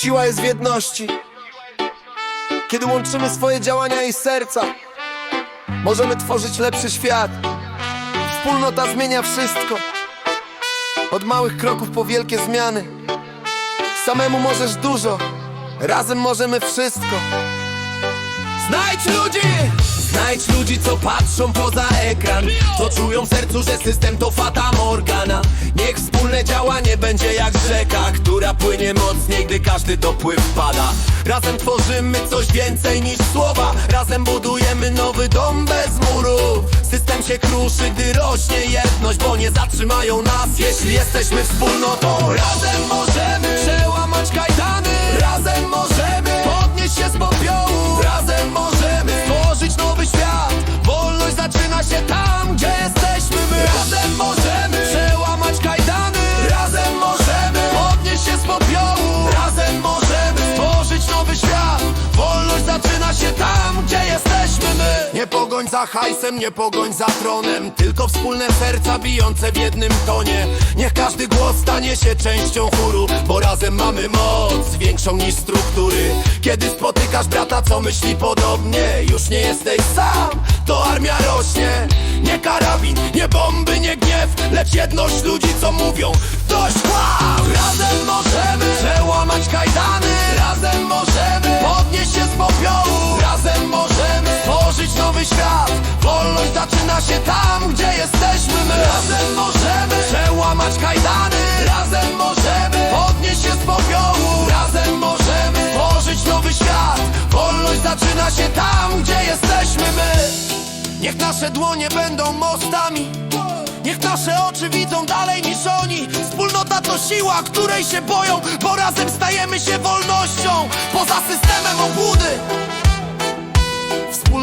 Siła jest w jedności. Kiedy łączymy swoje działania i serca, możemy tworzyć lepszy świat. Wspólnota zmienia wszystko. Od małych kroków po wielkie zmiany. Samemu możesz dużo, razem możemy wszystko. Znajdź ludzi! Znajdź ludzi, co patrzą poza ekran Co czują w sercu, że system to fata morgana Niech wspólne działanie będzie jak rzeka Która płynie mocniej, gdy każdy dopływ pada. Razem tworzymy coś więcej niż słowa. Razem budujemy nowy dom bez murów System się kruszy, gdy rośnie jedność Bo nie zatrzymają nas, jeśli jesteśmy wspólnotą Razem możemy przełamać kajdany. Razem możemy Nie pogoń za hajsem, nie pogoń za tronem. Tylko wspólne serca bijące w jednym tonie. Niech każdy głos stanie się częścią chóru Bo razem mamy moc większą niż struktury. Kiedy spotykasz brata, co myśli podobnie? Już nie jesteś sam, to armia rośnie. Nie karabin, nie bomby, nie gniew Lecz jedność ludzi, co mówią Dość wow! Razem możemy świat. Wolność zaczyna się tam, gdzie jesteśmy my. Razem możemy przełamać kajdany. Razem możemy podnieść się z popiołu. Razem możemy stworzyć nowy świat. Wolność zaczyna się tam, gdzie jesteśmy my. Niech nasze dłonie będą mostami. Niech nasze oczy widzą dalej niż oni. Wspólnota to siła, której się boją Bo razem stajemy się wolnością. Poza systemem obłudy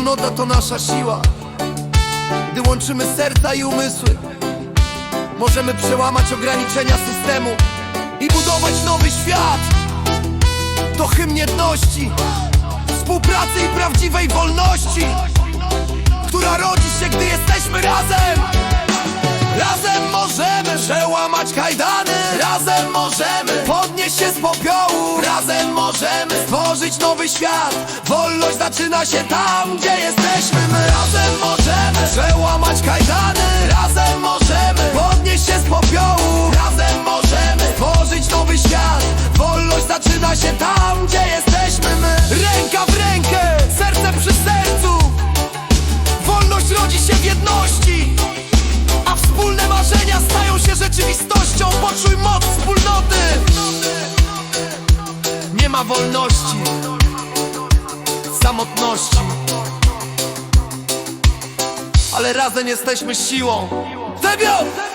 Wspólnota to nasza siła. Gdy łączymy serca i umysły, możemy przełamać ograniczenia systemu i budować nowy świat. To hymn jedności, współpracy i prawdziwej wolności, która rodzi się, gdy jesteśmy razem. Razem możemy przełamać kajdany możemy stworzyć nowy świat. Wolność zaczyna się tam, gdzie jesteśmy. My Razem możemy wolności, samotności. Ale razem jesteśmy siłą. Debiut!